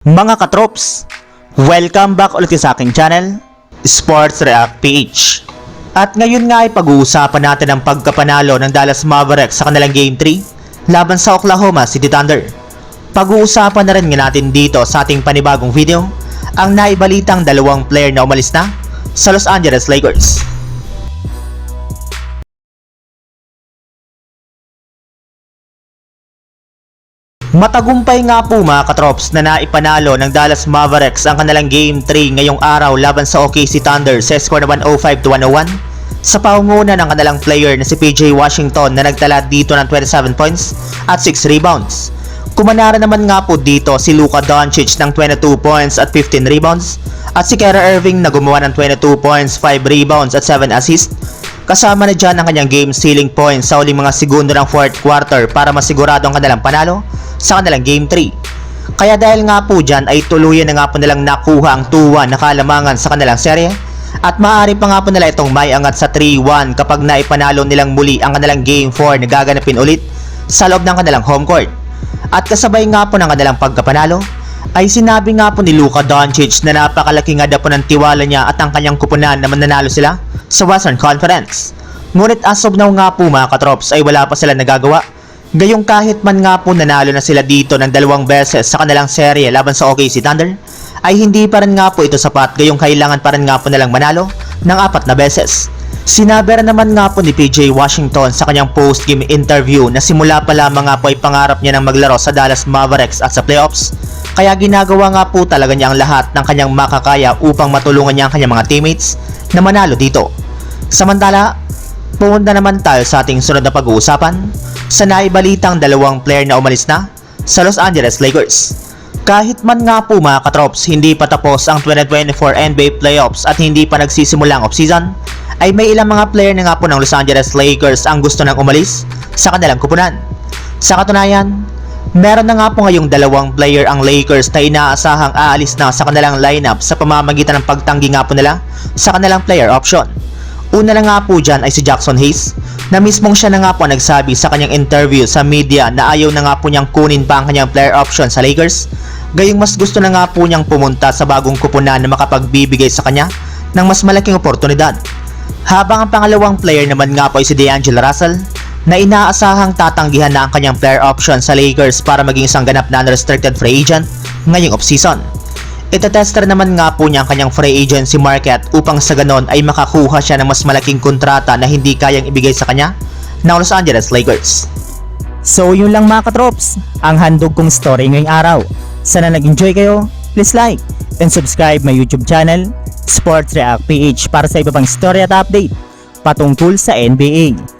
Mga katrops, welcome back ulit sa aking channel, Sports React PH. At ngayon nga ay pag-uusapan natin ang pagkapanalo ng Dallas Mavericks sa kanilang Game 3 laban sa Oklahoma City Thunder. Pag-uusapan na rin nga natin dito sa ating panibagong video ang naibalitang dalawang player na umalis na sa Los Angeles Lakers. Matagumpay nga po mga katrops na naipanalo ng Dallas Mavericks ang kanilang Game 3 ngayong araw laban sa OKC Thunder sa score na 105 to 101 sa paunguna ng kanilang player na si PJ Washington na nagtala dito ng 27 points at 6 rebounds. Kumanara naman nga po dito si Luka Doncic ng 22 points at 15 rebounds at si Kyrie Irving na gumawa ng 22 points, 5 rebounds at 7 assists Kasama na dyan ang kanyang game stealing points sa uling mga segundo ng fourth quarter para masigurado ang kanilang panalo sa kanilang game 3. Kaya dahil nga po dyan ay tuluyan na nga po nilang nakuha ang 2-1 na kalamangan sa kanilang serye at maaari pa nga po nila itong may angat sa 3-1 kapag naipanalo nilang muli ang kanilang game 4 na gaganapin ulit sa loob ng kanilang home court. At kasabay nga po ng kanilang pagkapanalo ay sinabi nga po ni Luka Doncic na napakalaki nga daw po ng tiwala niya at ang kanyang kupunan na mananalo sila sa Western Conference. Ngunit as of now nga po mga katrops ay wala pa sila nagagawa. Gayong kahit man nga po nanalo na sila dito ng dalawang beses sa kanilang serye laban sa OKC Thunder, ay hindi pa rin nga po ito sapat gayong kailangan pa rin nga po nilang manalo ng apat na beses. Sinabi rin naman nga po ni PJ Washington sa kanyang post-game interview na simula pa lamang nga po ay pangarap niya ng maglaro sa Dallas Mavericks at sa playoffs. Kaya ginagawa nga po talaga niya ang lahat ng kanyang makakaya upang matulungan niya ang kanyang mga teammates na manalo dito. Samantala, pumunta naman tayo sa ating sunod na pag-uusapan sa naibalitang dalawang player na umalis na sa Los Angeles Lakers. Kahit man nga po mga katrops, hindi pa tapos ang 2024 NBA playoffs at hindi pa nagsisimula ang offseason, ay may ilang mga player na nga po ng Los Angeles Lakers ang gusto nang umalis sa kanilang kupunan. Sa katunayan, meron na nga po ngayong dalawang player ang Lakers na inaasahang aalis na sa kanilang lineup sa pamamagitan ng pagtanggi nga po nila sa kanilang player option. Una na nga po dyan ay si Jackson Hayes na mismong siya na nga po nagsabi sa kanyang interview sa media na ayaw na nga po niyang kunin pa ang kanyang player option sa Lakers. Gayong mas gusto na nga po niyang pumunta sa bagong kupunan na makapagbibigay sa kanya ng mas malaking oportunidad. Habang ang pangalawang player naman nga po ay si D'Angelo Russell na inaasahang tatanggihan na ang kanyang player option sa Lakers para maging isang ganap na unrestricted free agent ngayong offseason. Itetester naman nga po niya ang kanyang free agency market upang sa ganon ay makakuha siya ng mas malaking kontrata na hindi kayang ibigay sa kanya ng Los Angeles Lakers. So yun lang mga katrops, ang handog kong story ngayong araw. Sana nag-enjoy kayo, please like and subscribe my YouTube channel, Sports React PH para sa iba pang story at update patungkol sa NBA.